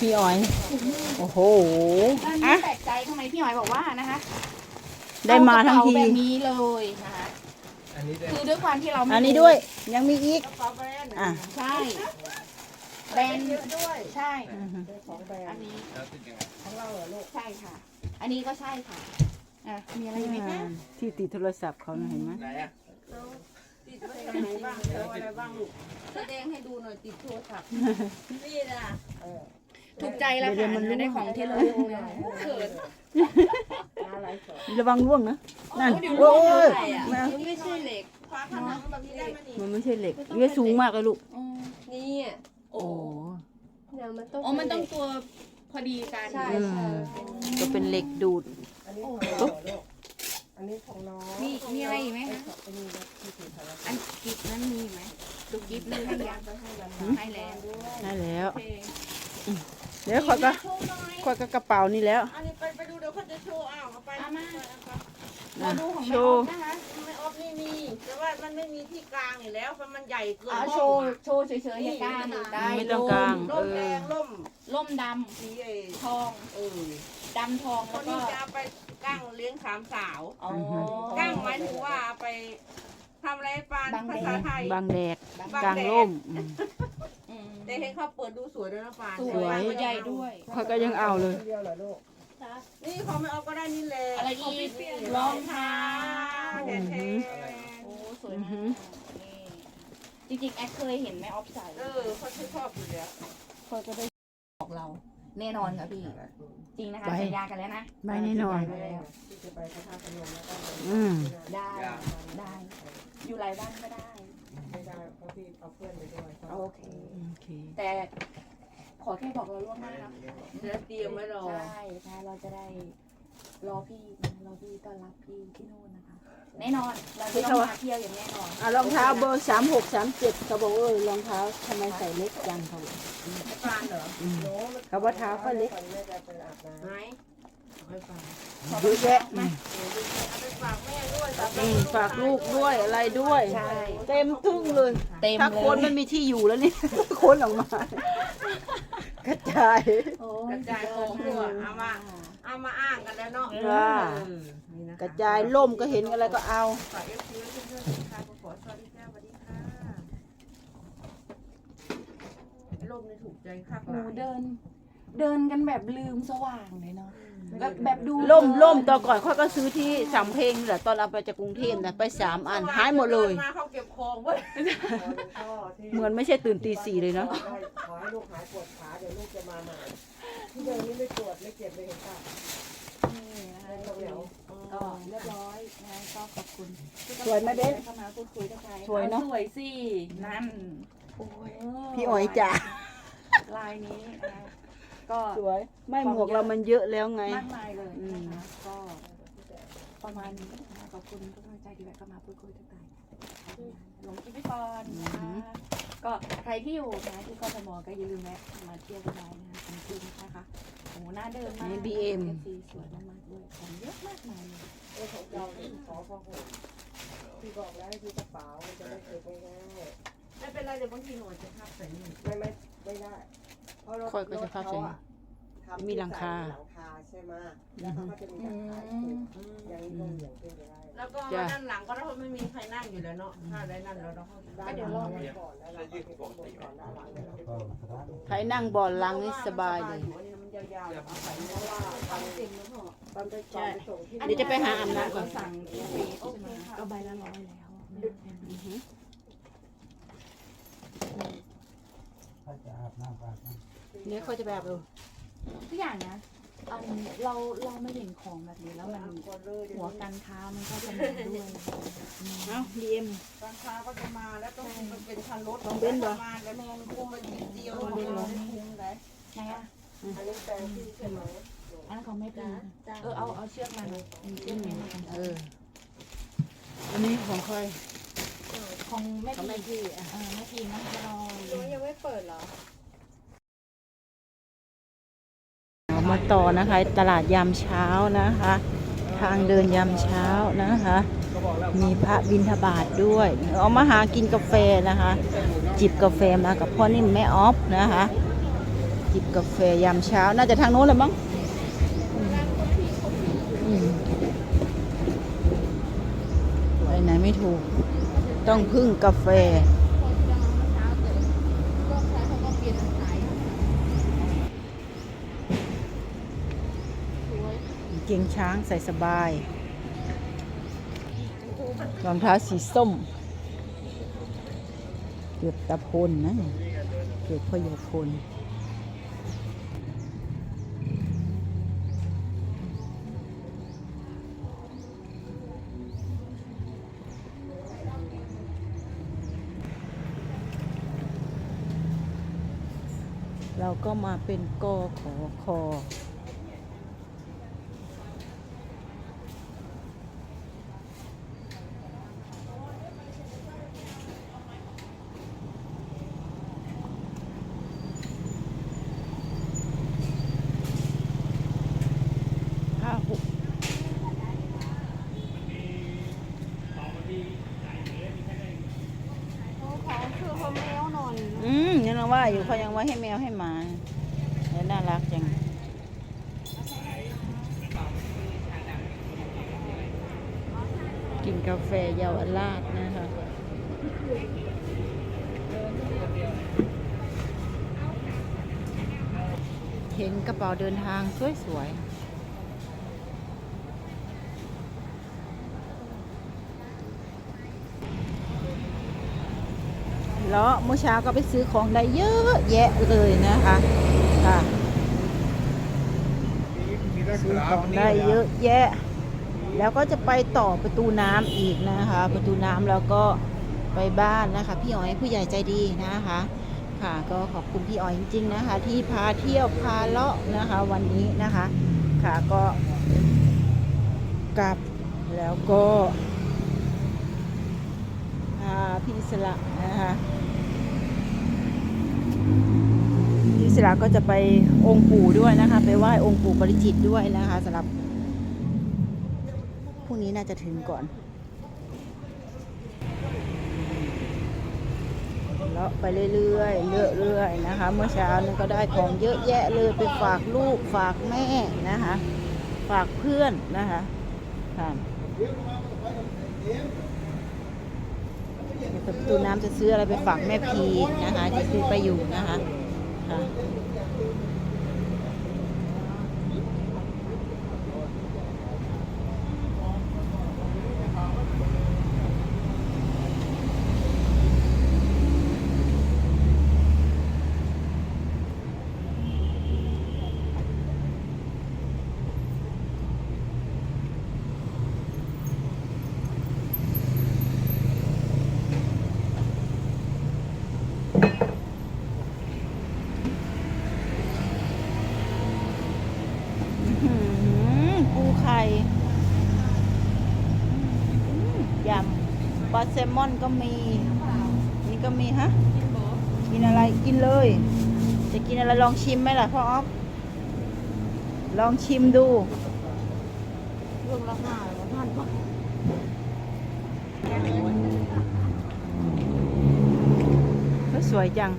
พี่อ๋อย โอ้โหบ้านนี้อะแปลกใจทำไมพี่หอยบอกว่านะคะได้มาทั้งที เอกระเป๋าแบบนี้เลยนะคะอันนี้ได้คือด้วยความที่เราไม่อันนี้ด้วย ยังมีอีก กระเป๋าแบรนด์อะ ใช่แบรนด์เยอะด้วยใช่ อือฮึเป็นของแบรอันนด์นี้แล้วติดยังไงของเราเหรอลูกใช่ค่ะ อันนี้ก็ใช่ค่ะอะมีอะไรอีกไหมคะที่ติดโทรศัพท์เขานะเห็นไหมไหนอะติดไว้ตรงไหนบ้างเจออะไรบ้างลูกแสดงให้ดูหน่อยติดโทรศัพท์นี่นะเออ ถูกใจแล้วค่ะได้ของที่ระลึกนะเขินอะไรสดระวังร่วงนะ นั่นเดี๋ยวโอ้ยใส่อะแม่ไม่ใช่เหล็กคว้าผนังแบบนี้ได้ไหมนี่มันไม่ใช่เหล็กเยอะสูงมากเลยลูกอ๋อนี่อะโอ้เนี่ยมันต้องอ๋อมันต้องตัวพอดีกันใช่อืใช่มก็เป็นเหล็กดูดอันนี้ของเราเหรอลูกอันนี้ของน้องมีมีอะไรอีกไหมคะอันนี้นะที่ถือสารอันกิฟนั้นมีไหมดูกิฟนั้นให้ยังไปให้ร้านให้แล้วได้แล้วโอ เคเดี๋ยวคอยก็โชว์หน่อยคอยก็กระเป๋านี่แล้ว อันนี้ไปไปดูเดี๋ยวเขาจะโชว์อ้าวเอาไปเอามาไปเราดูของโชแม่อว์อฟนะคะไม่ออฟนี่มีแต่ว่ามันไม่มีที่กลางอยู่แล้วเพราะมันใหญ่เกินเอาห้โชองว์อะโชว์เฉยๆอย่ากล้างได้ไม่ต้องกลาง ร่มแดงร่มล่มดสีไอ้ำทองเออดำทองคแล้วนก็นี้จะเอาไปกั้งเลี้ยงสามสาวอ๋อ กั้งหมายถึงว่าเอาไปทำอะไรปานบางแดด ภาษาไทย บางแดดบางแดดกลางร่มอืมอืม แต่เห็นเขาเปิดดูสวยด้วยนะปานสสววยยใหญ่ด้วยคอยก็ยังเอาเลย เดียวเหรอลูกนี่เขาไม่เอาก็ได้นี่แหละอะไรอีกรองเท้าแท้โอ้สวยมากนี่จริงๆแอดเคยเห็นแม่ออฟใส่ๆเออเขาชอบอยู่แล้วเคยก็ได้บอกเรา แน่นอนค่ะพี่ จริงนะคะไป สัญญากันแล้วนะ ไม่แน่นอนสัญญากัแล้วที่จะไปพระธาตุพนมแล้วก็อืม ได้ ได้ อยู่หลายวันก็ได้ ไม่ได้เพราะพี่เอาเพื่อนไปด้วยโอเค โอเค แต่ขอแค่บอกเราล่วงหน้านะจะเตรียมไว้รอใช่ใช่เราจะได้รอพี่นะรอพี่ต้อนรับพี่ที่นู่นนะคะ แน่นอนเราจะต้องมาเที่ยวอย่างแน่นอนอะรองเท้าเบอร์สามหกสามเจ็ดเขาบอกเออรองเท้าทำไมใส่เล็กจังเขาบอกปานเหรออืมโน้มันเขาว่าเท้าเขาเล็กแม่จะไปอาบน้ำไหม เอาให้ฟังเยอะแยะอืมเอาไปฝากแม่ด้วยฝากอืมฝากลูกด้วยอะไรด้วยใช่เต็มทึ่งเลยเต็มถ้าเลคนยมันมีที่อยู่แล้วนี่ คนออกมากระจายโอ้กระจายของด้วยเอามาเอามาอ้างกันแล้วเนาะว่าเออนี่นคกระจายล่มก็เห็นอะไรก็เอาฝากเอฟซีไว้เพื่อนๆค่ะขอสวัสดีค่ะสวัสดีค่ะล่มนี่ถูกใจคักหนูเดิน เดินกันแบบลืมสว่างเลยเนาะแบบแบบดูล่มล่มตอนก่อนค่อยก็ซื้อที่สำเพ็งแหละตอนเอาไปจากกรุงเทพนะไปสามอันหายหมดเลย มาเขาเก็บของเว้ยเหมือนไม่ใช่ตื่นตีสี่เลยเนาะขอให้ลูกหายปวดขาเดี๋ยวลูกจะมาใหม่ที่เดินนี้ไม่ปวดไม่เจ็บเลยเห็นป่ะนี่นะคะเดี๋ยวก็เรียบร้อยนะคะก็ขอบคุณสวยไหมเบนเข้ามาพูดคุยทักทายสวยเนอะสวยสินั่นพี่อ๋อยจ๋าลายนี้นะคะ ก็สวย ไม่หมวกเรามันเยอะแล้วไง มากมายเลยอืมนะคะก็ประมาณนี้นะคะขอบคุณทุกกำลังใจที่แวะเข้ามาพูดคุยทักทายหลงกินไปก่อนนะคะก็ใครที่อยู่นะที่กทมก็อย่าลืมแวะมาเที่ยวกันได้นะคะจริงๆนะคะโอ้โหน่าเดินมากนี่ BM สีสวยมากๆด้วยของเยอะมากมายเลยเออของเราเนี่ยขอพอหกพี่บอกแล้วให้พี่กระเป๋ามันจะได้เก็บง่ายๆไม่เป็นไรเดี๋ยวบางทีหน่อยจะพับใส่นี่ อยก็จะพับใส่รถเขาอะทำมีหลังคา หลังคาใช่ไหมแล้วเขาก็จะมีตะข่ายผูกอย่างนี้ก็เหวี่ยงขึ้นไปได้แล้วก็จ้ะ ด้านหลังก็ถ้าไม่มีใครนั่งอยู่แล้วเนาะถ้าได้นั่นแล้วเราก็เดี๋ยวรอไว้ก่อนแล้วเราก็ไปก่อนด้านหลังเดี๋ยวเราไปก่อนใครนั่งบอลลังนี่สบายเลยอันนี้มันยาวๆเอาใส่เพราะว่าตอนเต็มแล้วพ่อตอนไปก่อนไปส่งที่เดี๋ยวจะไปหาอาบน้ำก่อน สั่งเอฟใช่ไหมก็ใบละร้อยแล้ว เนี่ยเขาจะแบบดูทุกอย่างนะเอาเราเราไม่เห็นของแบบนี้แล้วมันหัวการค้ามันก็จะมาด้วยเอ้าดีเอ็มราคาก็จะมาแล้วต้องมันเป็นคันรถของเบนซ์เหรอ มาแล้วแมนคุ้มมันนิดเดียวของเบนซ์เหรอคุ้มเลยไหนอะอันนี้แปลงที่ใช่ไหมอันนั้นของแม่ปีเออเอาเอาเชือกมาเลยมีเชือกไหมมาเออ อันนี้ของใคร ของแม่ของปีแม่พี่อะเออแม่ปีน้ำกระดอยยังไม่เปิดเหรอเอามาต่อนะคะ ตลาดยามเช้านะคะ ทางเดินยามเช้านะคะ มีพระบิณฑบาตด้วยเอามาหากินกาแฟนะคะ จิบกาแฟมากับพ่อนิ่มแม่ออฟนะคะจจิบกาแฟยามเช้าน่าจะทางโน้นเลยมั้งอืมไปไหนไม่ถูก ต้องพึ่งกาแฟ เกงช้างใส่สบาย รองเท้าสีส้ม เกือบตะพนนะ เกือบพ่อยพน เราก็มาเป็นกอขอคอ ห้าหกอืม ยังว่าอยู่เขายังว่าให้แมวให้หมาแล้วน่ารักจังกินกาแฟเยาวราชนะคะเห็นกระเป๋าเดินทางสวยๆ แล้วเมื่อเช้าก็ไปซื้อของได้เยอะแยะเลยนะคะค่ะซื้อของได้เยอะแยะ แล้วก็จะไปต่อประตูน้ำอีกนะคะ ประตูน้ำแล้วก็ไปบ้านนะคะ พี่อ๋อยผู้ใหญ่ใจดีนะคะ ค่ะก็ขอบคุณพี่อ๋อยจริง ๆนะคะ ที่พาเที่ยวพาเลาะนะคะ วันนี้นะคะ ค่ะก็กลับแล้วก็ พี่สละนะคะที่ศิลาก็จะไปองค์ปู่ด้วยนะคะ ไปไหว้องค์ปู่ปริจิตด้วยนะคะสำหรับพรุ่งนี้น่าจะถึงก่อนเลาะไปเรื่อยๆเรื่อยๆนะคะ เมื่อเช้านี้ก็ได้ของเยอะแยะเลยไปฝากลูกฝากแม่นะคะ ฝากเพื่อนนะคะค่ะ เดี๋ยวประตูน้ำจะซื้ออะไรไปฝากแม่พีนะคะจะซื้อไปอยู่นะคะค่ะอื้อหือปูไข่อื้อยำปลาแซลมอนก็มี นี่ก็มีฮะ กินอะไรกินเลย จะกินอะไรลองชิมไหมล่ะพ่ออ๊อฟลองชิมดูเรื่องราคาท่านก็สวยจัง